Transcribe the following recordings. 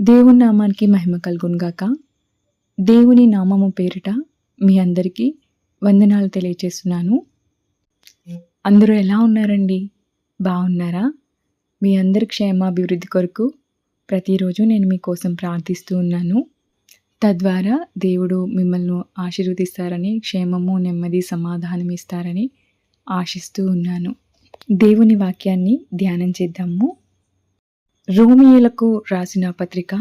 దేవుని నామానికి మహిమ కలుగునుగాక. దేవుని నామము పేరిట మీ అందరికీ వందనాలు తెలియచేస్తున్నాను. అందరూ ఎలా ఉన్నారండి? బాగున్నారా? మీ అందరి క్షేమాభివృద్ధి కొరకు ప్రతిరోజు నేను మీకోసం ప్రార్థిస్తూ ఉన్నాను. తద్వారా దేవుడు మిమ్మల్ని ఆశీర్వదిస్తారని క్షేమము నెమ్మది సమాధానం ఇస్తారని ఆశిస్తూ ఉన్నాను. దేవుని వాక్యాన్ని ధ్యానం చేద్దాము. రోమియోలకు రాసిన పత్రిక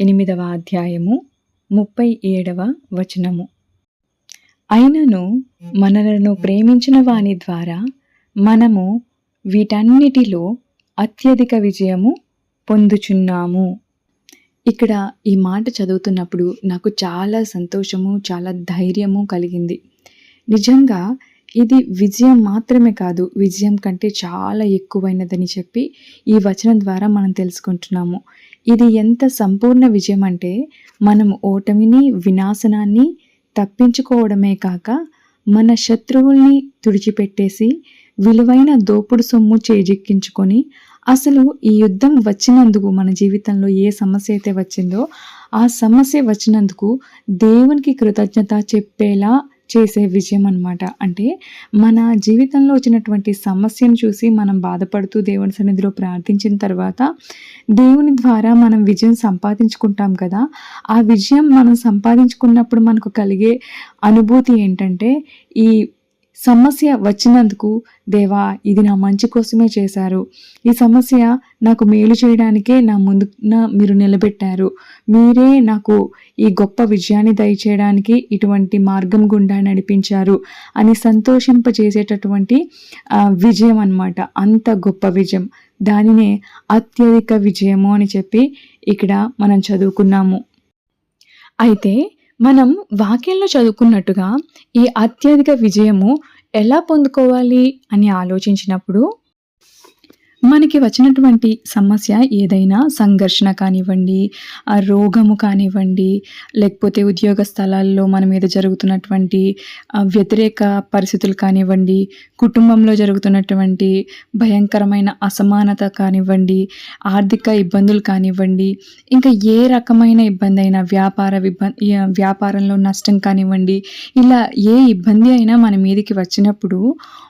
ఎనిమిదవ అధ్యాయము ముప్పై ఏడవ వచనము. అయినను మనలను ప్రేమించిన వాని ద్వారా మనము వీటన్నిటిలో అత్యధిక విజయము పొందుచున్నాము. ఇక్కడ ఈ మాట చదువుతున్నప్పుడు నాకు చాలా సంతోషము చాలా ధైర్యము కలిగింది. నిజంగా ఇది విజయం మాత్రమే కాదు విజయం కంటే చాలా ఎక్కువైనదని చెప్పి ఈ వచనం ద్వారా మనం తెలుసుకుంటున్నాము. ఇది ఎంత సంపూర్ణ విజయం అంటే మనం ఓటమిని వినాశనాన్ని తప్పించుకోవడమే కాక మన శత్రువుల్ని తుడిచిపెట్టేసి విలువైన దోపుడు సొమ్ము చేజిక్కించుకొని అసలు ఈ యుద్ధం వచ్చినందుకు మన జీవితంలో ఏ సమస్య అయితే వచ్చిందో ఆ సమస్య వచ్చినందుకు దేవునికి కృతజ్ఞత చెప్పేలా చేసే విజయం అనమాట అంటే మన జీవితంలో వచ్చినటువంటి సమస్యను చూసి మనం బాధపడుతూ దేవుని సన్నిధిలో ప్రార్థించిన తర్వాత దేవుని ద్వారా మనం విజయం సంపాదించుకుంటాం కదా. ఆ విజయం మనం సంపాదించుకున్నప్పుడు మనకు కలిగే అనుభూతి ఏంటంటే ఈ సమస్య వచ్చినందుకు దేవా ఇది నా మంచి కోసమే చేశారు. ఈ సమస్య నాకు మేలు చేయడానికే నా ముందు మీరు నిలబెట్టారు. మీరే నాకు ఈ గొప్ప విజయాన్ని దయచేయడానికి ఇటువంటి మార్గం గుండా నడిపించారు అని సంతోషింపజేసేటటువంటి విజయం అనమాట అంత గొప్ప విజయం. దానినే అత్యధిక విజయము అని చెప్పి ఇక్కడ మనం చదువుకున్నాము. అయితే మనం వాక్యంలో చదువుకున్నట్టుగా ఈ అత్యధిక విజయము ఎలా పొందుకోవాలి అని ఆలోచించినప్పుడు మనకి వచ్చినటువంటి సమస్య ఏదైనా సంఘర్షణ కానివ్వండి ఆ రోగము కానివ్వండి లేకపోతే ఉద్యోగ స్థలాల్లో మన మీద జరుగుతున్నటువంటి వ్యతిరేక పరిస్థితులు కానివ్వండి కుటుంబంలో జరుగుతున్నటువంటి భయంకరమైన అసమానత కానివ్వండి ఆర్థిక ఇబ్బందులు కానివ్వండి ఇంకా ఏ రకమైన ఇబ్బంది అయినా వ్యాపార వ్యాపారంలో నష్టం కానివ్వండి ఇలా ఏ ఇబ్బంది అయినా మన మీదకి వచ్చినప్పుడు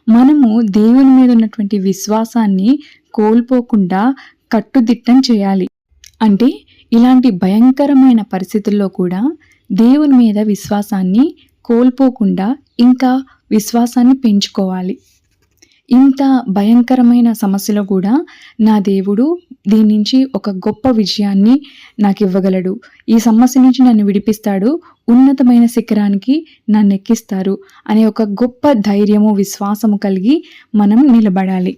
మనము దేవుని మీద ఉన్నటువంటి విశ్వాసాన్ని కోల్పోకుండా కట్టుదిట్టం చేయాలి. అంటే ఇలాంటి భయంకరమైన పరిస్థితుల్లో కూడా దేవుని మీద విశ్వాసాన్ని కోల్పోకుండా ఇంకా విశ్వాసాన్ని పెంచుకోవాలి. ఇంత భయంకరమైన సమస్యలో కూడా నా దేవుడు దీని నుంచి ఒక గొప్ప విజయాన్ని నాకు ఇవ్వగలడు. ఈ సమస్య నుంచి నన్ను విడిపిస్తాడు. ఉన్నతమైన శిఖరానికి నన్ను ఎక్కిస్తారు అనే ఒక గొప్ప ధైర్యము విశ్వాసము కలిగి మనం నిలబడాలి.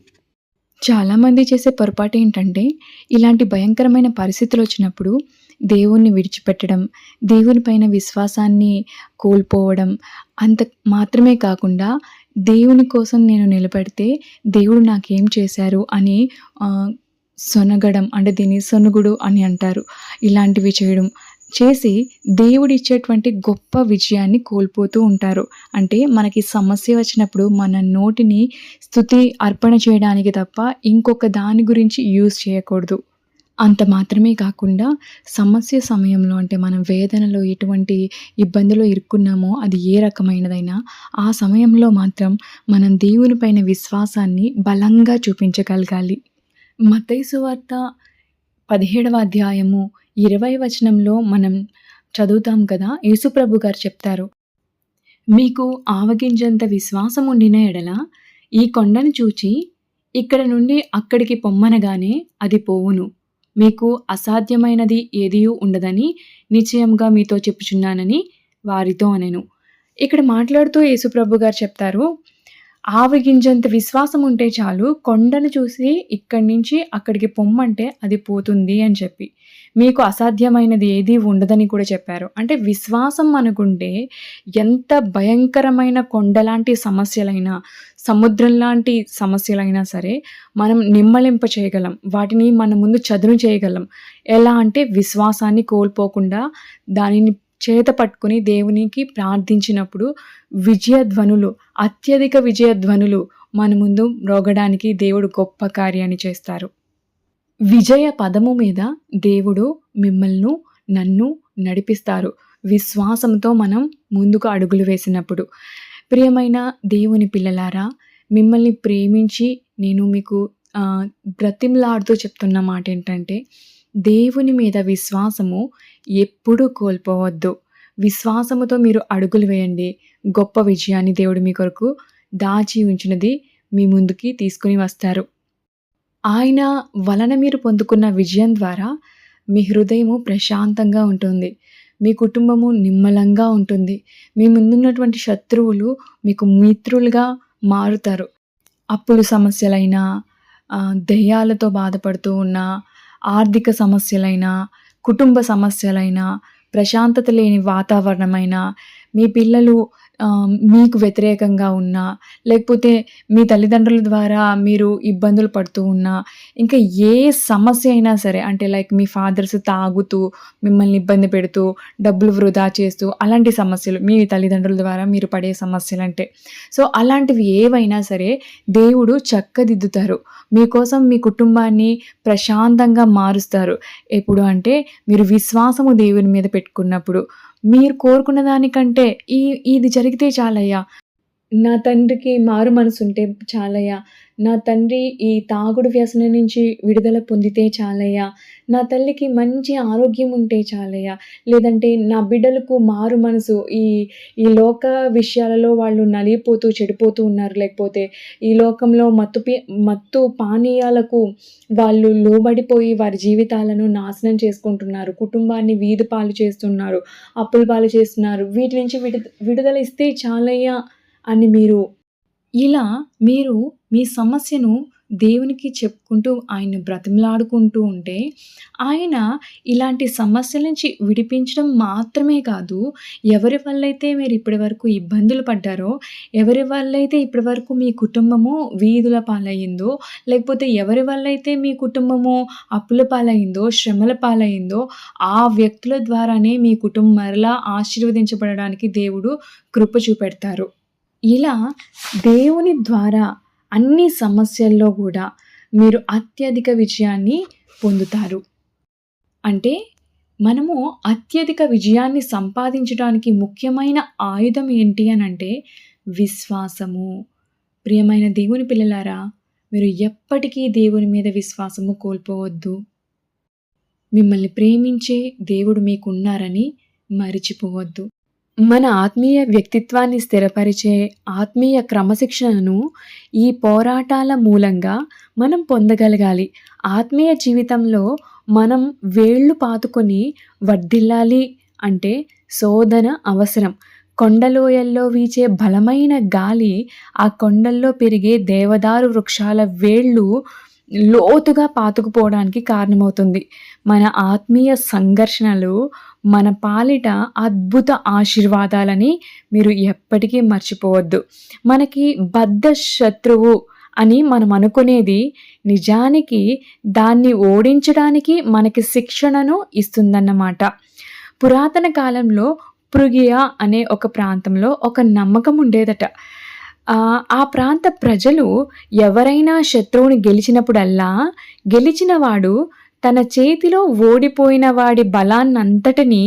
చాలామంది చేసే పొరపాటు ఏంటంటే ఇలాంటి భయంకరమైన పరిస్థితులు వచ్చినప్పుడు దేవుణ్ణి విడిచిపెట్టడం దేవుని పైన విశ్వాసాన్ని కోల్పోవడం అంత మాత్రమే కాకుండా దేవుని కోసం నేను నిలబడితే దేవుడు నాకేం చేశారు అని సొనగడం అంటే దీన్ని సొనుగుడు అని అంటారు. ఇలాంటివి చేయడం చేసి దేవుడిచ్చేటువంటి గొప్ప విజయాన్ని కోల్పోతూ ఉంటారు. అంటే మనకి సమస్య వచ్చినప్పుడు మన నోటిని స్థుతి అర్పణ చేయడానికి తప్ప ఇంకొక దాని గురించి యూజ్ చేయకూడదు. అంత మాత్రమే కాకుండా సమస్య సమయంలో అంటే మనం వేదనలో ఎటువంటి ఇబ్బందులు ఇరుక్కున్నామో అది ఏ రకమైనదైనా ఆ సమయంలో మాత్రం మనం దేవుని పైన విశ్వాసాన్ని బలంగా చూపించగలగాలి. మతైసు వార్త పదిహేడవ అధ్యాయము ఇరవై వచనంలో మనం చదువుతాం కదా యేసుప్రభు గారు చెప్తారు మీకు ఆవగింజంత విశ్వాసం ఉండిన ఎడల ఈ కొండను చూచి ఇక్కడ నుండి అక్కడికి పొమ్మనగానే అది పోవును. మీకు అసాధ్యమైనది ఏదీ ఉండదని నిశ్చయంగా మీతో చెప్పుచున్నానని వారితో అనెను. ఇక్కడ మాట్లాడుతూ యేసుప్రభు గారు చెప్తారు ఆవగింజంత విశ్వాసం ఉంటే చాలు కొండను చూసి ఇక్కడి నుంచి అక్కడికి పొమ్మంటే అది పోతుంది అని చెప్పి. మీకు అసాధ్యమైనది ఏది ఉండదని కూడా చెప్పారు. అంటే విశ్వాసం అనుకుంటే ఎంత భయంకరమైన కొండలాంటి సమస్యలైనా సముద్రం లాంటి సమస్యలైనా సరే మనం నిమ్మలింప చేయగలం. వాటిని మన ముందు చదును చేయగలం. ఎలా అంటే విశ్వాసాన్ని కోల్పోకుండా దానిని చేత పట్టుకుని దేవునికి ప్రార్థించినప్పుడు విజయధ్వనులు అత్యధిక విజయధ్వనులు మన ముందు రోగడానికి దేవుడు గొప్ప కార్యాన్ని చేస్తారు. విజయ పదము మీద దేవుడు మిమ్మల్ని నన్ను నడిపిస్తారు. విశ్వాసంతో మనం ముందుకు అడుగులు వేసినప్పుడు. ప్రియమైన దేవుని పిల్లలారా మిమ్మల్ని ప్రేమించి నేను మీకు బ్రతిమ్లాడుతూ చెప్తున్న మాట ఏంటంటే దేవుని మీద విశ్వాసము ఎప్పుడూ కోల్పోవద్దు. విశ్వాసముతో మీరు అడుగులు వేయండి. గొప్ప విజయాన్ని దేవుడు మీ కొరకు దాచి ఉంచినది మీ ముందుకి తీసుకుని వస్తారు. ఆయన వలన మీరు పొందుకున్న విజయం ద్వారా మీ హృదయము ప్రశాంతంగా ఉంటుంది. మీ కుటుంబము నిమ్మలంగా ఉంటుంది. మీ ముందున్నటువంటి శత్రువులు మీకు మిత్రులుగా మారుతారు. అప్పులు సమస్యలైనా దయ్యాలతో దెయ్యాలతో బాధపడుతూ ఉన్న ఆర్థిక సమస్యలైనా కుటుంబ సమస్యలైనా ప్రశాంతత లేని వాతావరణమైనా మీ పిల్లలు మీకు వ్యతిరేకంగా ఉన్నా లేకపోతే మీ తల్లిదండ్రుల ద్వారా మీరు ఇబ్బందులు పడుతూ ఉన్నా ఇంకా ఏ సమస్య అయినా సరే అంటే లైక్ మీ ఫాదర్స్ తాగుతూ మిమ్మల్ని ఇబ్బంది పెడుతూ డబ్బులు వృధా చేస్తూ అలాంటి సమస్యలు మీ తల్లిదండ్రుల ద్వారా మీరు పడే సమస్యలు అంటే సో అలాంటివి ఏవైనా సరే దేవుడు చక్కదిద్దుతారు. మీకోసం మీ కుటుంబాన్ని ప్రశాంతంగా మారుస్తారు. ఎప్పుడు అంటే మీరు విశ్వాసము దేవుని మీద పెట్టుకున్నప్పుడు. మీరు కోరుకున్న దానికంటే ఈ ఇది జరిగితే చాలయ్యా. నా తండ్రికి మారు మనసు ఉంటే చాలయ్యా. నా తండ్రి ఈ తాగుడు వ్యసనం నుంచి విడుదల పొందితే చాలయ్యా. నా తల్లికి మంచి ఆరోగ్యం ఉంటే చాలయ్యా. లేదంటే నా బిడ్డలకు మారు మనసు. ఈ ఈ లోక విషయాలలో వాళ్ళు నలిగిపోతూ చెడిపోతూ ఉన్నారు. లేకపోతే ఈ లోకంలో మత్తు మత్తు పానీయాలకు వాళ్ళు లోబడిపోయి వారి జీవితాలను నాశనం చేసుకుంటున్నారు. కుటుంబాన్ని వీధి పాలు చేస్తున్నారు. అప్పుల పాలు చేస్తున్నారు. వీటి నుంచి విడు విడుదల ఇస్తే చాలయ్యా అని మీరు ఇలా మీరు మీ సమస్యను దేవునికి చెప్పుకుంటూ ఆయన్ని బ్రతిమలాడుకుంటూ ఉంటే ఆయన ఇలాంటి సమస్యల నుంచి విడిపించడం మాత్రమే కాదు ఎవరి వల్లైతే మీరు ఇప్పటి వరకు ఇబ్బందులు పడ్డారో ఎవరి వల్లైతే ఇప్పటి వరకు మీ కుటుంబము వీధుల పాలయ్యిందో లేకపోతే ఎవరి వల్లైతే మీ కుటుంబము అప్పుల పాలయ్యిందో శ్రమల పాలయ్యిందో ఆ వ్యక్తుల ద్వారానే మీ కుటుంబం మరలా ఆశీర్వదించబడడానికి దేవుడు కృప చూపెడతారు. ఇలా దేవుని ద్వారా అన్ని సమస్యల్లో కూడా మీరు అత్యధిక విజయాన్ని పొందుతారు. అంటే మనము అత్యధిక విజయాన్ని సంపాదించడానికి ముఖ్యమైన ఆయుధం ఏంటి అని అంటే విశ్వాసము. ప్రియమైన దేవుని పిల్లలారా మీరు ఎప్పటికీ దేవుని మీద విశ్వాసము కోల్పోవద్దు. మిమ్మల్ని ప్రేమించే దేవుడు మీకున్నారని మరిచిపోవద్దు. మన ఆత్మీయ వ్యక్తిత్వాన్ని స్థిరపరిచే ఆత్మీయ క్రమశిక్షణను ఈ పోరాటాల మూలంగా మనం పొందగలగాలి. ఆత్మీయ జీవితంలో మనం వేళ్ళు పాతుకొని వర్ధిల్లాలి అంటే శోధన అవసరం. కొండలోయల్లో వీచే బలమైన గాలి ఆ కొండల్లో పెరిగే దేవదారు వృక్షాల వేళ్ళు లోతుగా పాతుకుపోవడానికి కారణమవుతుంది. మన ఆత్మీయ సంఘర్షణలు మన పాలిట అద్భుత ఆశీర్వాదాలని మీరు ఎప్పటికీ మర్చిపోవద్దు. మనకి బద్ధ శత్రువు అని మనం అనుకునేది నిజానికి దాన్ని ఓడించడానికి మనకి శిక్షణను ఇస్తుందన్నమాట. పురాతన కాలంలో పృగియా అనే ఒక ప్రాంతంలో ఒక నమ్మకం ఉండేదట. ఆ, ప్రాంత ప్రజలు ఎవరైనా శత్రువుని గెలిచినప్పుడల్లా గెలిచిన వాడు తన చేతిలో ఓడిపోయిన వాడి బలాన్నంతటినీ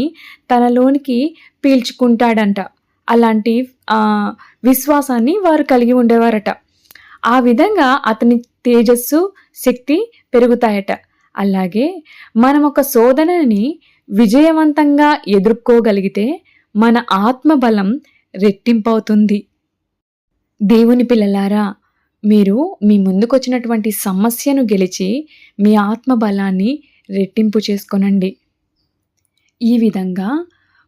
తనలోనికి పీల్చుకుంటాడంట. అలాంటి విశ్వాసాన్ని వారు కలిగి ఉండేవారట. ఆ విధంగా అతని తేజస్సు శక్తి పెరుగుతాయట. అలాగే మనం ఒక శోధనని విజయవంతంగా ఎదుర్కోగలిగితే మన ఆత్మబలం రెట్టింపవుతుంది. దేవుని పిల్లలారా మీరు మీ ముందుకొచ్చినటువంటి సమస్యను గెలిచి మీ ఆత్మబలాన్ని రెట్టింపు చేసుకొనండి. ఈ విధంగా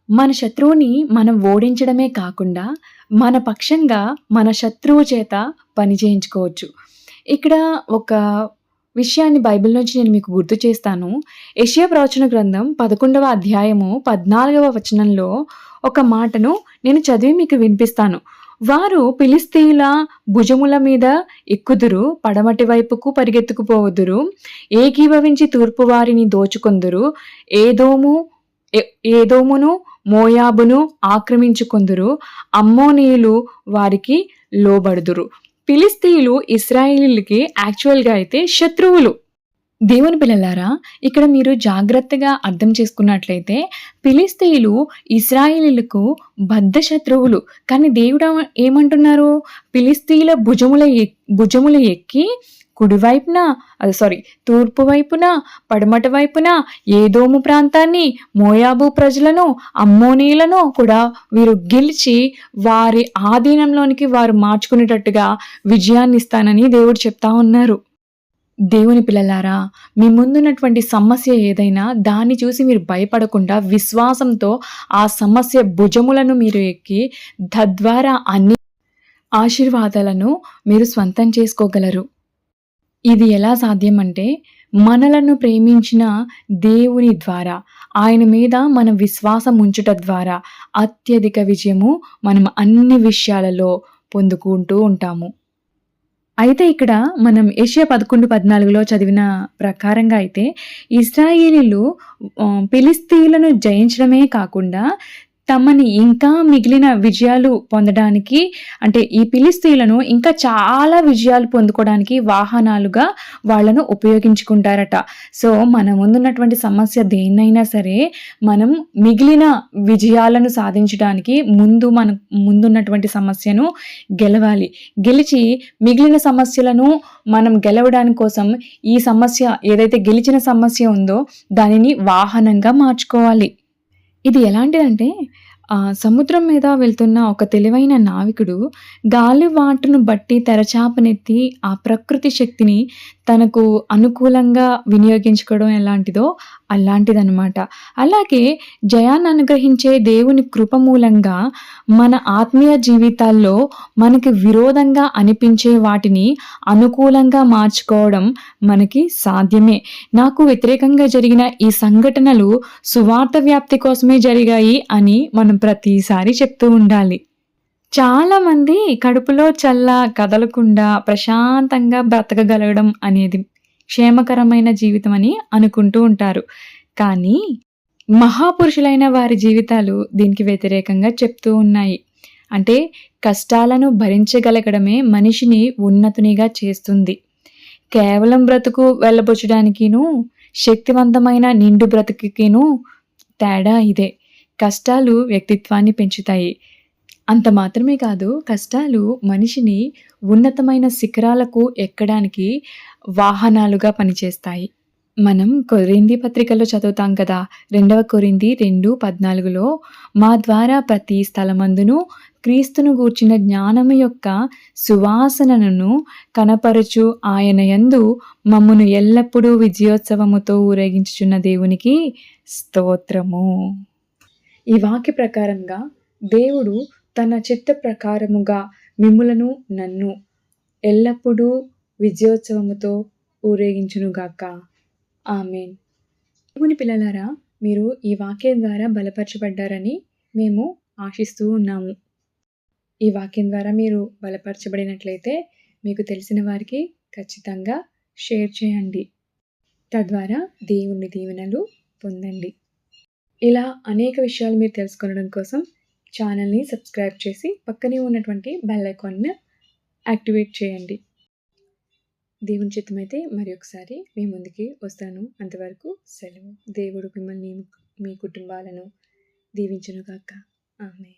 మన శత్రువుని మనం ఓడించడమే కాకుండా మన పక్షంగా మన శత్రువు చేత పని చేయించుకోవచ్చు. ఇక్కడ ఒక విషయాన్ని బైబిల్ నుంచి నేను మీకు గుర్తు చేస్తాను. ఏషియా ప్రవచన గ్రంథం పదకొండవ అధ్యాయము పద్నాలుగవ వచనంలో ఒక మాటను నేను చదివి మీకు వినిపిస్తాను. వారు ఫిలిస్తీయుల భుజముల మీద ఎక్కుదురు పడమటి వైపుకు పరిగెత్తుకుపోవుదురు. ఏకీభవించి తూర్పు వారిని దోచుకొందురు. ఏదోము ఏ- ఏదోమును మోయాబును ఆక్రమించుకొందురు. అమ్మోనీయులు వారికి లోబడుదురు. ఫిలిస్తీన్లు ఇస్రాయేలీలకి యాక్చువల్గా అయితే శత్రువులు. దేవుని పిల్లలారా ఇక్కడ మీరు జాగ్రత్తగా అర్థం చేసుకున్నట్లయితే ఫిలిస్తీయులు ఇస్రాయిలీలకు బద్ధ శత్రువులు. కానీ దేవుడు ఏమంటున్నారు? ఫిలిస్తీయుల భుజముల ఎక్- భుజముల ఎక్కి కుడివైపున అది సారీ తూర్పు వైపున పడమట వైపున ఏదోము ప్రాంతాన్ని మోయాబు ప్రజలను అమ్మోనీలను కూడా వీరు గెలిచి వారి ఆధీనంలోనికి వారు మార్చుకునేటట్టుగా విజయాన్ని ఇస్తానని దేవుడు చెప్తా ఉన్నారు. దేవుని పిల్లలారా మీ ముందున్నటువంటి సమస్య ఏదైనా దాన్ని చూసి మీరు భయపడకుండా విశ్వాసంతో ఆ సమస్య భుజములను మీరు ఎక్కి తద్వారా అన్ని ఆశీర్వాదాలను మీరు స్వంతం చేసుకోగలరు. ఇది ఎలా సాధ్యం అంటే మనలను ప్రేమించిన దేవుని ద్వారా ఆయన మీద మనం విశ్వాసం ఉంచుట ద్వారా అత్యధిక విజయము మనం అన్ని విషయాలలో పొందుకుంటూ ఉంటాము. అయితే ఇక్కడ మనం ఏషియా పదకొండు పద్నాలుగులో చదివిన ప్రకారంగా అయితే ఇస్రాయేలీలు ఆ, ఫిలిస్తీయులను జయించడమే కాకుండా తమని ఇంకా మిగిలిన విజయాలు పొందడానికి అంటే ఈ పిలిస్తీలను ఇంకా చాలా విజయాలు పొందుకోవడానికి వాహనాలుగా వాళ్ళను ఉపయోగించుకుంటారట. సో మన ముందున్నటువంటి సమస్య దేన్నైనా సరే మనం మిగిలిన విజయాలను సాధించడానికి ముందు మన ముందున్నటువంటి సమస్యను గెలవాలి. గెలిచి మిగిలిన సమస్యలను మనం గెలవడానికి కోసం ఈ సమస్య ఏదైతే గెలిచిన సమస్య ఉందో దానిని వాహనంగా మార్చుకోవాలి. ఇది ఎలాంటిదంటే ఆ, సముద్రం మీద వెళ్తున్న ఒక తెలివైన నావికుడు గాలివాటును బట్టి తెరచాపనెత్తి ఆ ప్రకృతి శక్తిని తనకు అనుకూలంగా వినియోగించుకోవడం ఎలాంటిదో అలాంటిదన్నమాట. అలాగే జయాన్ని అనుగ్రహించే దేవుని కృప మూలంగా మన ఆత్మీయ జీవితాల్లో మనకి విరోధంగా అనిపించే వాటిని అనుకూలంగా మార్చుకోవడం మనకి సాధ్యమే. నాకు వ్యతిరేకంగా జరిగిన ఈ సంఘటనలు సువార్త వ్యాప్తి కోసమే జరిగాయి అని మనం ప్రతిసారి చెప్తూ ఉండాలి. చాలామంది కడుపులో చల్ల కదలకుండా ప్రశాంతంగా బ్రతకగలగడం అనేది క్షేమకరమైన జీవితం అని అనుకుంటూ ఉంటారు. కానీ మహాపురుషులైన వారి జీవితాలు దీనికి వ్యతిరేకంగా చెప్తూ ఉన్నాయి. అంటే కష్టాలను భరించగలగడమే మనిషిని ఉన్నతునిగా చేస్తుంది. కేవలం బ్రతుకు వెళ్ళబుచ్చడానికిను శక్తివంతమైన నిండు బ్రతుకుకిను తేడా ఇదే. కష్టాలు వ్యక్తిత్వాన్ని పెంచుతాయి. అంత మాత్రమే కాదు కష్టాలు మనిషిని ఉన్నతమైన శిఖరాలకు ఎక్కడానికి వాహనాలుగా పనిచేస్తాయి. మనం కొరింది పత్రికలో చదువుతాం కదా రెండవ కొరింది రెండు పద్నాలుగులో మా ద్వారా ప్రతి స్థలమందును క్రీస్తును గూర్చిన జ్ఞానము యొక్క సువాసనను కనపరచు ఆయన యందు మమ్మను ఎల్లప్పుడూ విజయోత్సవముతో ఊరేగించుచున్న దేవునికి స్తోత్రము. ఈ వాక్య ప్రకారంగా దేవుడు తన చిత్త ప్రకారముగా మిమ్ములను నన్ను ఎల్లప్పుడూ విజయోత్సవముతో ఊరేగించునుగాక. ఆమెన్. దేవుని పిల్లలారా మీరు ఈ వాక్యం ద్వారా బలపరచబడ్డారని మేము ఆశిస్తూ ఉన్నాము. ఈ వాక్యం ద్వారా మీరు బలపరచబడినట్లయితే మీకు తెలిసిన వారికి ఖచ్చితంగా షేర్ చేయండి. తద్వారా దేవుని దీవెనలు పొందండి. ఇలా అనేక విషయాలు మీరు తెలుసుకోవడం కోసం ఛానల్ని సబ్స్క్రైబ్ చేసి పక్కనే ఉన్నటువంటి బెల్ ఐకాన్ని యాక్టివేట్ చేయండి. దేవుని చిత్తమైతే మరి ఒకసారి మీ ముందుకి వస్తాను. అంతవరకు సెలవు. దేవుడు మిమ్మల్ని మీ కుటుంబాలను దీవించునుగాక. ఆమె